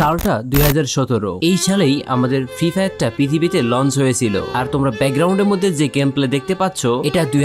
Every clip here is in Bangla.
সালটা দুই হাজার সতেরো। এই সালেই আমাদের ফ্রি ফায়ারটা পৃথিবীতে লঞ্চ হয়েছিল। আর তোমরা ব্যাকগ্রাউন্ডের মধ্যে যে গেম প্লে দেখতে পাচ্ছ, এটা দুই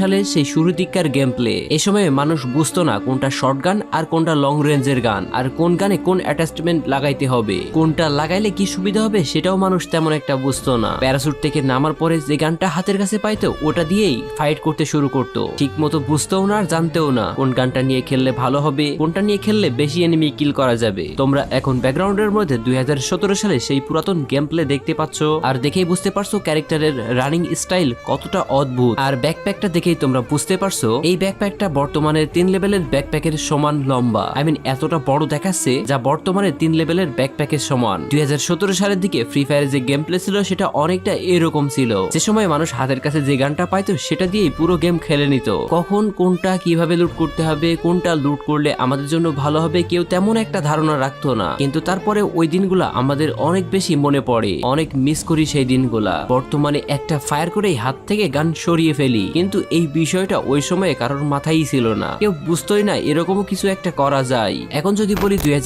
সালে সেই শুরুর দিককার গেম প্লে এ সময় মানুষ বুঝতো না কোনটা শর্ট গান আর কোনটা লং রেঞ্জের গান আর কোন গানে কোন অ্যাটাচমেন্ট লাগাইতে হবে। কোনটা লাগাইলে কি সুবিধা হবে সেটাও মানুষ তেমন একটা বুঝতো না। প্যারাসুট থেকে নামার পরে যে গানটা হাতের কাছে পাইতো, ওটা দিয়েই ফাইট করতে শুরু করতো। ঠিক মতো বুঝতেও না আর জানতেও না কোন গানটা নিয়ে খেললে ভালো হবে, কোনটা নিয়ে খেললে বেশি এনিমি কিল করা যাবে। তোমরা এখন ব্যাকগ্রাউন্ডের মধ্যে দুই হাজার সতেরো সালে সেই পুরাতন গেম প্লে দেখতে পাচ্ছ। আর দেখেই বুঝতে পারছ ক্যারেক্টারের রানিং স্টাইল কতটা অদ্ভুত। আর ব্যাকপ্যাকটা দেখেই তোমরা বুঝতে পারছ, এই ব্যাকপ্যাকটা বর্তমানে তিন লেভেলের ব্যাকপ্যাকের সমান লম্বা। আই মিন এতটা বড় দেখাচ্ছে যা বর্তমানে তিন লেভেলের ব্যাকপ্যাকের সমান। দুই হাজার সতেরো সালের দিকে ফ্রি ফায়ারের যে গেম প্লে ছিল, সেটা অনেকটা এরকম ছিল। যে সময় মানুষ হাতের কাছে যে গানটা পাইতো, সেটা দিয়েই পুরো গেম খেলে নিত। কখন কোনটা কীভাবে লুট করতে হবে, কোনটা লুট করলে আমাদের জন্য ভালো হবে, কেউ তেমন একটা ধারণা রাখতো না। কিন্তু তারপরে ওই দিনগুলা আমাদের অনেক বেশি মনে পড়ে। অনেক মিস করি সেই দিনগুলা। বর্তমানে একটা ফায়ার করেই হাত থেকে গান সরিয়ে ফেলি। কিন্তু এই বিষয়টা ওই সময়ে কারোর মাথায় ছিল না। কেউ বুঝতোই না এরকমও কিছু একটা করা যায়। এখন যদি বলি দুই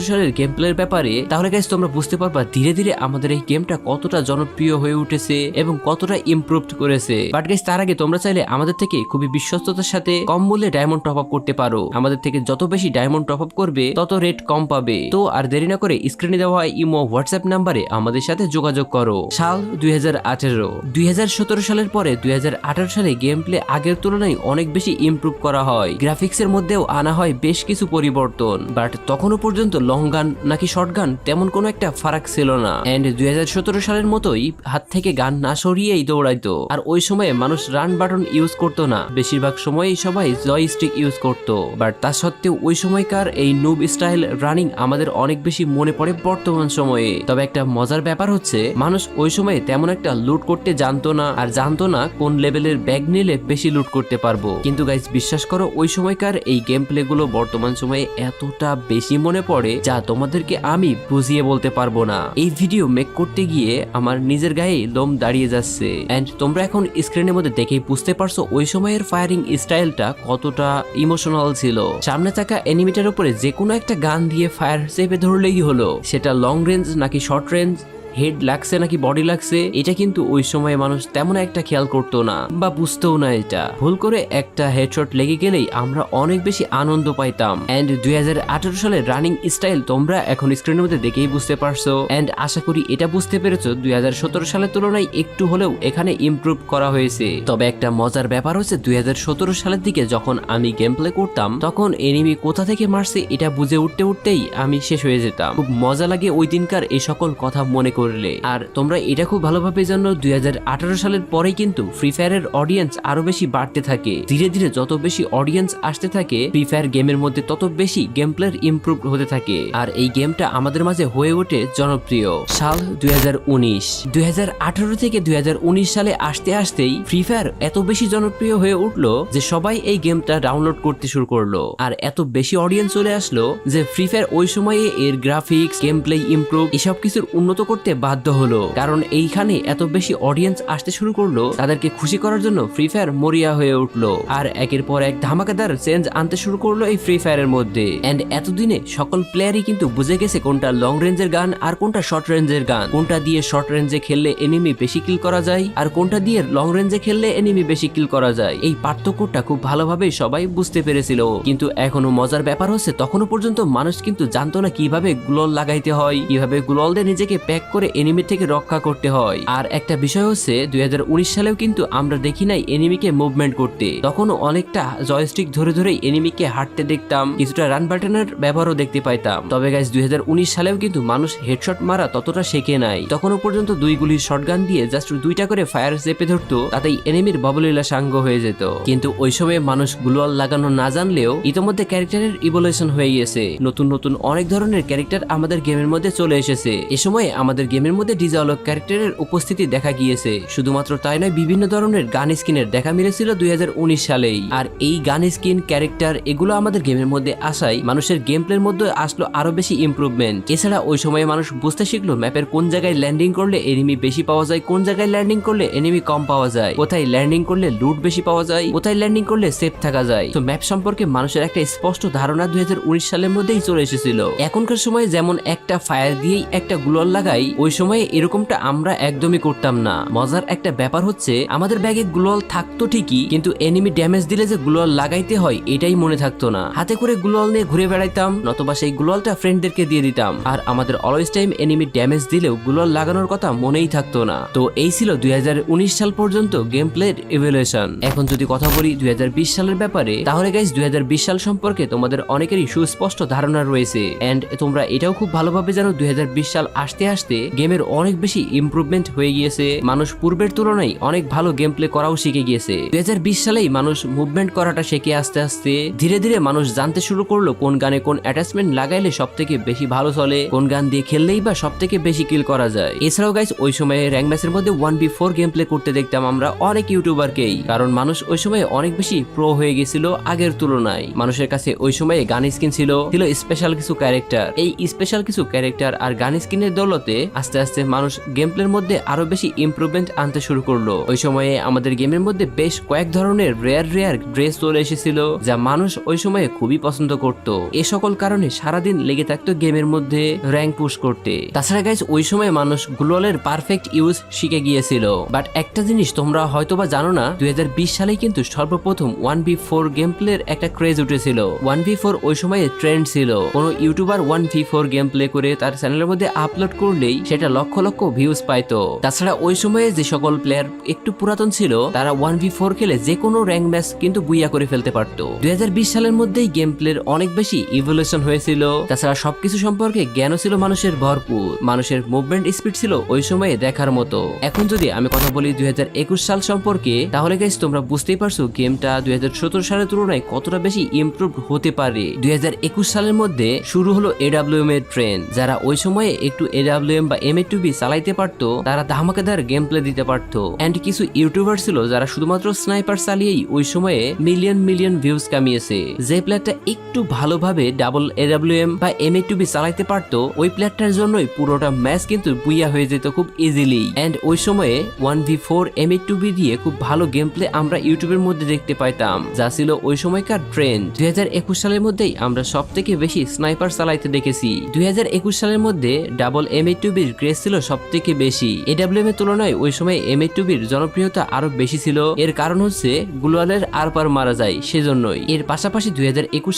সালের গেম প্লের ব্যাপারে, তাহলে গাইজ তোমরা বুঝতে পারবা ধীরে ধীরে আমাদের এই গেমটা কতটা জনপ্রিয় হয়ে উঠেছে এবং কতটা ইমপ্রুভ করেছে। বাট গাইজ তার আগে তোমরা চাইলে আমাদের থেকে খুবই বিশ্বস্ততার সাথে কম মূল্যে ডায়মন্ড টপ আপ করতে পারো। আমাদের থেকে যত বেশি ডায়মন্ড টপ আপ করবে, তত রেট কম পাবে। তো আর দেরি না করে স্ক্রিনে দেওয়া হয় ইমো হোয়াটসঅ্যাপ নাম্বারে আমাদের সাথে যোগাযোগ করো। সাল দুই হাজার দুই সালের পরে দুই হাজার আঠারো সালে গেম প্লে আগের তুলনায় অনেক বেশি ইমপ্রুভ করা হয়। গ্রাফিক্স এর মধ্যেও আনা হয় বেশ কিছু পরিবর্তন। বাট তখনও পর্যন্ত লং গান নাকি শর্ট গান তেমন কোনো একটা ফারাক ছিল না। এন্ড দুই সালের মতোই হাত থেকে গান না সরিয়েই দৌড়াইতো। আর ওই সময়ে মানুষ রান বাটন ইউজ করতো না। বেশিরভাগ সময়ই সবাই জয় স্টিক ইউজ করতো। বাট তা সত্ত্বেও ওই সময়কার এই নুব স্টাইল রানিং আমাদের অনেক বেশি মনে পড়ে বর্তমান সময়ে। তবে একটা মজার ব্যাপার হচ্ছে, মানুষ ওই সময়ে তেমন একটা লুট করতে জানতো না আর জানতো না কোন লেভেলের ব্যাগ নিলে বেশি লুট করতে পারব। কিন্তু গাইজ বিশ্বাস করো, ওই সময়কার এই গেম প্লে গুলো বর্তমান সময়ে এতটা বেশি মনে পড়ে যা তোমাদেরকে আমি বুঝিয়ে বলতে পারব না। এই ভিডিও মেক করতে গিয়ে আমার নিজের গায়ে লোম দাঁড়িয়ে যাচ্ছে। এন্ড তোমরা এখন স্ক্রিনের মধ্যে দেখেই বুঝতে পারছ, ওই সময়ের ফায়ারিং স্টাইলটা কতটা ইমোশনাল ছিল। সামনে থাকা এনিমিটার উপরে যে কোনো একটা গান দিয়ে ফায়ার চেপে ধরলেই হলো সেটা লং রেঞ্জ নাকি শর্ট রেঞ্জ হেড লাগছে নাকি বডি লাগছে, এটা কিন্তু ওই সময় মানুষ তেমন একটা খেয়াল করতো না বা বুঝতেও না এটা। ভুল করে একটা হেডশট লেগে গেলেই আমরা অনেক বেশি আনন্দ পাইতাম। এন্ড দুই হাজার সালের রানিং স্টাইল তোমরা এখন স্ক্রিনের মধ্যে দেখেই বুঝতে পারছ। এন্ড আশা করি এটা বুঝতে পেরেছ, দুই হাজার সতেরো সালের তুলনায় একটু হলেও এখানে ইমপ্রুভ করা হয়েছে। তবে একটা মজার ব্যাপার হচ্ছে, দুই হাজার সতেরো সালের দিকে যখন আমি গেম প্লে করতাম, তখন এনিমি কোথা থেকে মারছে এটা বুঝে উঠতে উঠতেই আমি শেষ হয়ে যেতাম। খুব মজা লাগে ওই দিনকার এই সকল কথা মনে করলে। আর তোমরা এটা খুব ভালোভাবে জানো, দুই হাজার আঠারো সালের পরেই কিন্তু ফ্রি ফায়ারের অডিয়েন্স আরও বেশি বাড়তে থাকে। ধীরে ধীরে যত বেশি অডিয়েন্স আসতে থাকে ফ্রি ফায়ার গেমের মধ্যে তত বেশি গেম প্লের ইমপ্রুভ হতে থাকে। আর এই গেমটা আমাদের মাঝে হয়ে ওঠে জনপ্রিয়। সাল দুই হাজার থেকে দুই হাজার উনিশ সালে আসতে আসতেই ফ্রি ফায়ার এত বেশি জনপ্রিয় হয়ে উঠল যে সবাই এই গেমটা ডাউনলোড করতে শুরু করল। আর এত বেশি অডিয়েন্স চলে আসলো যে ফ্রি ফায়ার ওই সময়ে এর গ্রাফিক্স গেম প্লে ইমপ্রুভ এসব কিছুর উন্নত করতে বাধ্য হলো। কারণ এইখানে এত বেশি অডিয়েন্স আসতে শুরু করল, তাদেরকে খুশি করার জন্য ফ্রি ফায়ার মরিয়া হয়ে উঠল। আর একের পর এক ধামাকাদার চেঞ্জ আনতে শুরু করল এই ফ্রি ফায়ারের মধ্যে। এন্ড এতদিনে সকল প্লেয়ারই কিন্তু বুঝে গেছে কোনটা লং রেঞ্জের গান আর কোনটা শর্ট রেঞ্জের গান। কোনটা দিয়ে শর্ট রেঞ্জে খেললে এনিমি বেশি কিল করা যায় আর কোনটা দিয়ে লং রেঞ্জে খেললে এনিমি বেশি কিল করা যায়। এই পার্থক্যটা খুব ভালোভাবে সবাই বুঝতে পেরেছিল। কিন্তু এখনও মজার ব্যাপার হচ্ছে তখনও পর্যন্ত মানুষ কিন্তু জানতো না কীভাবে গ্লোল লাগাইতে হয়, কীভাবে গ্লোল দিয়ে নিজেকে প্যাক করে এনিমি থেকে রক্ষা করতে হয়। আর একটা বিষয় হচ্ছে, দুই সালেও কিন্তু আমরা দেখি নাই এনিমিকে মুভমেন্ট করতে। তখনও অনেকটা জয়স্টিক ধরে ধরে এনিমিকে হাঁটতে দেখতাম, কিছুটা রান বাটনের ব্যবহারও দেখতে পাইতাম। তবে গাইজ দুই সালেও কিন্তু মানুষ হেডশট মারা ততটা শেখে নাই। তখনও পর্যন্ত দুই গুলির শটগান দিয়ে জাস্ট দুইটা করে ফায়ার চেপে ধরতো, তাতেই এনিমির ববলীলা সাঙ্গ হয়ে যেত। কিন্তু ওই সময় মানুষ গ্লোয়াল লাগানো না জানলেও ইতোমধ্যে ক্যারেক্টারের ইভলিউশন হয়ে গেছে নতুন নতুন অনেক ধরনের ক্যারেক্টার আমাদের গেমের মধ্যে চলে এসেছে। এ সময় আমাদের গেমের মধ্যে ডিজালক ক্যারেক্টারের উপস্থিতি দেখা গিয়েছে। শুধুমাত্র তাই নয়, বিভিন্ন ধরনের গান স্কিনের দেখা মিলেছিল দু হাজার উনিশ সালেই। আর এই গান স্কিন ক্যারেক্টার, এগুলো আমাদের গেমের মধ্যে আসায় মানুষের গেম প্লের মধ্যে আসলো আরও বেশি ইমপ্রুভমেন্ট এছাড়া ওই সময়ে মানুষ বুঝতে শিখলো ম্যাপের কোন জায়গায় ল্যান্ডিং করলে এনিমি বেশি পাওয়া যায়, কোন জায়গায় ল্যান্ডিং করলে এনিমি কম পাওয়া যায়, কোথায় ল্যান্ডিং করলে লুট বেশি পাওয়া যায়, কোথায় ল্যান্ডিং করলে সেফ থাকা যায়। তো ম্যাপ সম্পর্কে মানুষের একটা স্পষ্ট ধারণা দুই হাজার উনিশ সালের মধ্যেই চলে এসেছিল। এখনকার সময়ে যেমন একটা ফায়ার দিয়েই একটা গ্লোয়াল লাগাই ওই সময়ে এরকমটা আমরা একদমই করতাম না। মজার একটা ব্যাপার হচ্ছে, আমাদের ব্যাগে গ্লোয়াল থাকতো ঠিকই, কিন্তু এনিমি ড্যামেজ দিলে যে গ্লোয়াল লাগাইতে হয়, এটাই মনে থাকতো না। হাতে করে গ্লোয়াল নিয়ে ঘুরে বেড়াইতাম, নতবা সেই গ্লোয়ালটা ফ্রেন্ডদেরকে দিয়ে দিতাম। আর আমাদের অলওয়েজ টাইম এনিমি ড্যামেজ দিলেও গ্লোয়াল লাগানোর কথা মনেই থাকতো না। তো এই ছিল দুই হাজার উনিশ সাল পর্যন্ত গেম প্লের ইভ্যালুয়েশন এখন যদি কথা বলি দুই হাজার বিশ সালের ব্যাপারে, তাহলে গাইজ দুই সাল সম্পর্কে তোমাদের অনেকেরই সুস্পষ্ট ধারণা রয়েছে। এন্ড তোমরা এটাও খুব ভালোভাবে জানো, দুই হাজার বিশ সাল আসতে আসতে গেমের অনেক বেশি ইমপ্রুভমেন্ট হয়ে গিয়েছে। মানুষ পূর্বের তুলনায় অনেক ভালো গেম প্লে করাও শিখে গিয়েছে। দুই সালেই মানুষ মুভমেন্ট করাটা শিখে আস্তে আস্তে। ধীরে ধীরে মানুষ জানতে শুরু করল কোন গানে কোন অ্যাটাচমেন্ট লাগাইলে সব থেকে বেশি ভালো চলে, কোন গান দিয়ে খেললেই বা সব থেকে বেশি কিল করা যায়। এছাড়াও গাইজ ওই সময়ে র্যাঙ্ক ম্যাচের মধ্যে one v four game play করতে দেখতাম আমরা অনেক ইউটিউবারকেই কারণ মানুষ ওই সময় অনেক বেশি প্রো হয়ে গেছিল আগের তুলনায়। মানুষের কাছে ওই সময়ে গান স্কিন ছিল ছিল স্পেশাল কিছু ক্যারেক্টার এই স্পেশাল কিছু ক্যারেক্টার আর গান স্কিনের দৌলতে আস্তে আস্তে মানুষ গেম প্লের মধ্যে আরও বেশি ইমপ্রুভমেন্ট আনতে শুরু করল। ওই সময়ে আমাদের গেমের মধ্যে বেশ কয়েক ধরনের রেয়ার রেয়ার ড্রেস চলে এসেছিল, যা মানুষ ওই সময়ে খুবই পছন্দ করত। এ সকল কারণে সারাদিন লেগে থাকতো গেমের মধ্যে র্যাঙ্ক পুশ করতে। তাছাড়া গাইজ ওই সময় মানুষ গ্লোয়ালের পারফেক্ট ইউজ শিখে গিয়েছিল। বাট একটা জিনিস তোমরা হয়তোবা জানো না, দুই হাজার বিশ সালে কিন্তু সর্বপ্রথম ওয়ান বি ফোর গেম প্লের একটা ক্রেজ উঠেছিল। ওয়ান ভি ফোর ওই সময়ে ট্রেন্ড ছিল। কোন YouTuber one v four game play করে তার চ্যানেলের মধ্যে আপলোড করলেই সেটা লক্ষ লক্ষ ভিউজ পাইতো। তাছাড়া ওই সময়ে যে সকল প্লেয়ার একটু পুরাতন ছিল, তারা ওয়ান ভি ফোর খেলে যে কোনো র্যাঙ্ক ম্যাচ কিন্তু বুইয়া করে ফেলতে পারতো। দু হাজার বিশ সালের মধ্যেই গেম প্লের অনেক বেশি ইভলিউশন হয়েছিল। তাছাড়া সবকিছু সম্পর্কে জ্ঞানও ছিল মানুষের ভরপুর। মানুষের মুভমেন্ট স্পিড ছিল ওই সময়ে দেখার মতো। এখন যদি আমি কথা বলি দুই হাজার একুশ সাল সম্পর্কে, তাহলে গাইজ তোমরা বুঝতেই পারছ গেমটা দুই হাজার সতেরো সালের তুলনায় কতটা বেশি ইমপ্রুভ হতে পারে। দুই হাজার একুশ সালের মধ্যে শুরু হলো এডাব্লিউএম এর ট্রেন্ড যারা ওই সময়ে একটু এডাব্লিউএম বা এম চালাইতে পারতো, তারা ধামাকাদার গেম প্লে দিতে পারতো। এন্ড কিছু ইউটিউবার ছিল যারা শুধুমাত্র স্নাইপার চালিয়েই ওই সময়ে মিলিয়ন মিলিয়ন ভিউজ কামিয়েছে। যে প্লেয়ারটা একটু ভালোভাবে ডাবল এডাব্লিউএম বা এম এ টুবি চালাইতে পারতো, ওই প্লেয়ারটার জন্যই পুরোটা ম্যাচ কিন্তু বুইয়া হয়ে যেত খুব ইজিলি এন্ড ওই সময়ে one v four M A two B দিয়ে খুব ভালো গেম প্লে আমরা ইউটিউবের মধ্যে দেখতে পাইতাম, যা ছিল ওই সময়কার ট্রেন্ড দুই হাজার একুশ সালের মধ্যেই আমরা সব থেকে বেশি স্নাইপার চালাইতে দেখেছি। দুই হাজার একুশ সালের মধ্যে ডাবল এম এ টুবির ক্রেজ ছিল সব থেকে বেশি এডাব্লিউএম এর তুলনায় ওই সময় এম এ টুবির জনপ্রিয়তা আরও বেশি ছিল। এর কারণ হচ্ছে গুলোয়ালের আর পার মারা যায়, সেজন্যই। এর পাশাপাশি দুই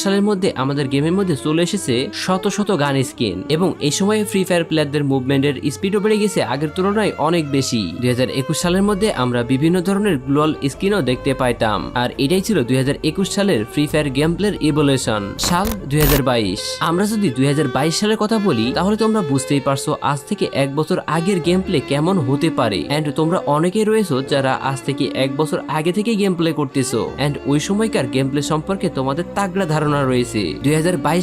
সালের মধ্যে আমাদের গেমের মধ্যে চলে এসেছে শত শত গান স্কিন। এবং এই সময় ফ্রি ফায়ার প্লেয়ারদের মুভমেন্টের স্পিডও বেড়ে গেছে আগের তুলনায় অনেক বেশি। দুই হাজার একুশ সালের মধ্যে আমরা বিভিন্ন ধরনের গ্লোয়াল স্কিনও দেখতে পাইতাম। আর এটাই ছিল দুই হাজার একুশ সালের ফ্রি ফায়ার গেম প্লের ইভলিউশন সাল দুই হাজার বাইশ। আমরা যদি দুই হাজার বাইশ সালের কথা বলি, তাহলে তোমরা বুঝতেই পারছ আজ থেকে এক বছর আগের গেম প্লে কেমন হতে পারে? এন্ড তোমরা অনেকে রয়েছো যারা আজ থেকে এক বছর আগে থেকে গেম প্লে করতেছো। এন্ড ওই সময়কার গেম প্লে সম্পর্কে তোমাদের তাগড়া ধারণা রয়েছে। দুই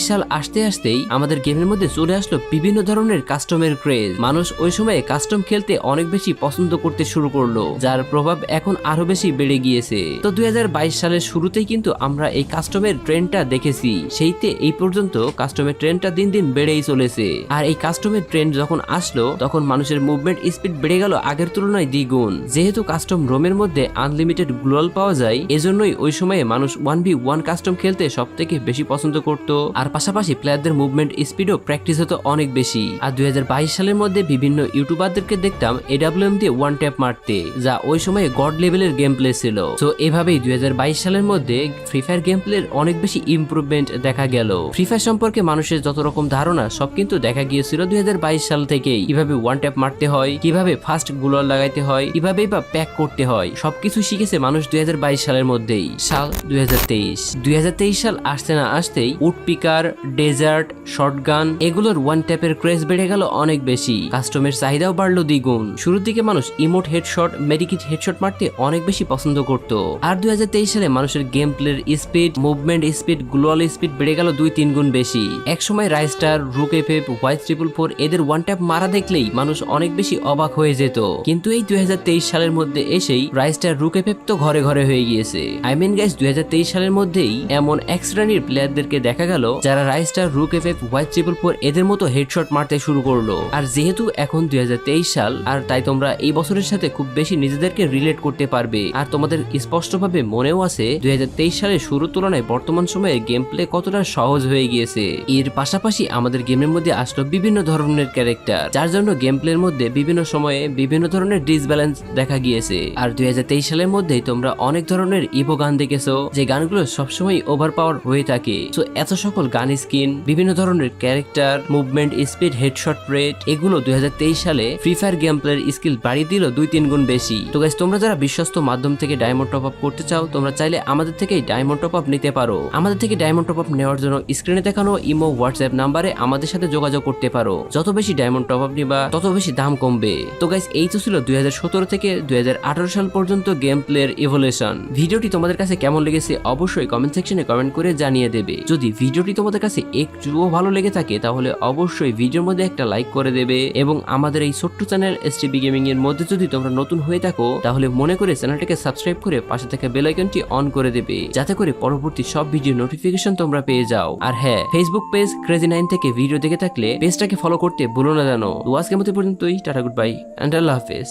সাল আসতে আসতেই আমাদের গেমের মধ্যে চলে আসলো বিভিন্ন ধরনের কাস্টমের ক্রেজ মানুষ ওই সময়ে কাস্টম খেলতে অনেক বেশি পছন্দ করতে শুরু করল, যার প্রভাব এখন আরও বেশি বেড়ে গিয়েছে। তো দুই হাজার বাইশ সালের শুরুতেই কিন্তু আমরা এই কাস্টমের ট্রেন্ডটা দেখেছি। সেইতে এই পর্যন্ত কাস্টমের ট্রেন্ডটা দিন দিন বেড়েই চলেছে। আর এই কাস্টমের ট্রেন্ড যখন আসলো, তখন মানুষের মুভমেন্ট স্পিড বেড়ে গেল আগের তুলনায় দ্বিগুণ। যেহেতু কাস্টম রোমের মধ্যে আনলিমিটেড গ্লোয়াল পাওয়া যায়, এজন্যই ওই সময়ে মানুষ ওয়ান ভি ওয়ান কাস্টম খেলতে সব থেকে বেশি পছন্দ করত। আর পাশাপাশি প্লেয়ারদের মুভমেন্ট স্পিডও প্র্যাকটিস হতো অনেক বেশি। আর দুই হাজার বাইশ সালের মধ্যে বিভিন্ন ইউটিউবারদেরকে দেখতাম এডাব্লিউএম দিয়ে ওয়ান ট্যাপ মারতে, যা ওই সময়ে গড লেভেলের গেম প্লে ছিল। তো এভাবেই দুই হাজার বাইশ সালের মধ্যে ফ্রি ফায়ার গেম প্লের অনেক বেশি ইমপ্রুভমেন্ট দেখা গেল। ফ্রি ফায়ার সম্পর্কে মানুষের যত রকম ধারণা, সব কিন্তু দেখা গিয়েছিল দুই হাজার বাইশ সাল থেকেই কীভাবে ওয়ান ট্যাপ মারতে হয়, কীভাবে ফার্স্টগুলার লাগাইতে হয় কীভাবে বা প্যাক করতে হয়, সবকিছু শিখেছে মানুষ দুই হাজার বাইশ সালের মধ্যেই, সাল দুই হাজার সাল আসতে না আসতেই উড পিকার ডেজার্ট শর্টগান এগুলোর ওয়ান ট্যাপের ক্রেজ বেড়ে গেল অনেক বেশি। কাস্টমের চাহিদাও বাড়লো দ্বিগুণ। শুরুর দিকে মানুষ ইমোট হেডশট মেডিকিট হেডশট মারতে অনেক বেশি পছন্দ করত। আর দুই হাজার তেইশ সালে মানুষের game প্লের speed movement speed gloo wall speed বেড়ে গেল দুই তিন গুণ বেশি। একসময় Raistar Ruok F F white triple four এদের ওয়ান ট্যাপ মারা মারা দেখলেই মানুষ অনেক বেশি অবাক হয়ে যেত। কিন্তু এই দুই হাজার তেইশ সালের মধ্যে এসেই রাইস্টার রুকেপেপ তো ঘরে ঘরে হয়ে গিয়েছে। আই মিন গাইস, দুই হাজার তেইশ সালের মধ্যেই এমন এক শ্রেণির প্লেয়ারদেরকে দেখা গেল যারা রাইস্টার রুকেপেপ হোয়াইট ট্রিপল ফোর এদের মতো হেডশট মারতে শুরু করল। আর যেহেতু এখন দুই হাজার তেইশ সাল, আর তাই তোমরা এই বছরের সাথে খুব বেশি নিজেদেরকে রিলেট করতে পারবে। আর তোমাদের স্পষ্টভাবে মনেও আছে, দুই হাজার তেইশ সালের শুরুর তুলনায় বর্তমান সময়ে গেম প্লে কতটা সহজ হয়ে গিয়েছে। এর পাশাপাশি আমাদের গেমের মধ্যে আসলো বিভিন্ন ধরনের ক্যারেক্টার যার জন্য গেম প্লের মধ্যে বিভিন্ন সময়ে বিভিন্ন ধরনের ডিসব্যালেন্স দেখা গিয়েছে। আর দুই হাজার তেইশ সালের মধ্যেই তোমরা অনেক ধরনের ইভো গান দেখেছ, যে গানগুলো সবসময় ওভার পাওয়ার হয়ে থাকে। তো এত সকল গান স্কিন বিভিন্ন ধরনের character movement speed headshot rate এগুলো দুই হাজার তেইশ সালে ফ্রি ফায়ার গেম প্লের স্কিল বাড়িয়ে দিল দুই তিন গুণ বেশি। তো গাইস তোমরা যারা বিশ্বস্ত মাধ্যম থেকে ডায়মন্ড টপ আপ করতে চাও, তোমরা চাইলে আমাদের থেকেই ডায়মন্ড টপ আপ নিতে পারো। আমাদের থেকে ডায়মন্ড টপ আপ নেওয়ার জন্য স্ক্রিনে দেখানো ইমো হোয়াটসঅ্যাপ নাম্বারে আমাদের সাথে যোগাযোগ করতে পারো। যত বেশি ডায়মন্ড টপ আপ নিবা, তত বেশি দাম কমবে। তো গাইস এই তো ছিল দুই হাজার সতেরো থেকে দুই হাজার আঠারো সাল পর্যন্ত গেম প্লের ইভলিউশন ভিডিওটি তোমাদের কাছে কেমন লেগেছে অবশ্যই কমেন্ট সেকশনে কমেন্ট করে জানিয়ে দেবে। যদি ভিডিওটি তোমাদের কাছে একটুও ভালো লেগে থাকে, তাহলে অবশ্যই ভিডিওর মধ্যে একটা লাইক করে দেবে। এবং আমাদের এই ছোট্ট চ্যানেল এসটিবি গেমিং এর মধ্যে যদি তোমরা নতুন হয়ে থাকো, তাহলে মনে করে চ্যানেলটিকে সাবস্ক্রাইব করে পাশে থাকা বেল আইকনটি অন করে দেবে। যাতে করে পরবর্তী সব ভিডিও নোটিফিকেশন তোমরা পেয়ে যাও। আর হ্যাঁ ফেসবুক পেজ ক্রেজি নাইন থেকে ভিডিও দেখে থাকলে পেজটাকে ফলো করতে ভুলো না জানো। তো আজকের মতো পর্যন্তই টাটা গুড বাই অ্যান্ড আল্লাহ হাফেজ।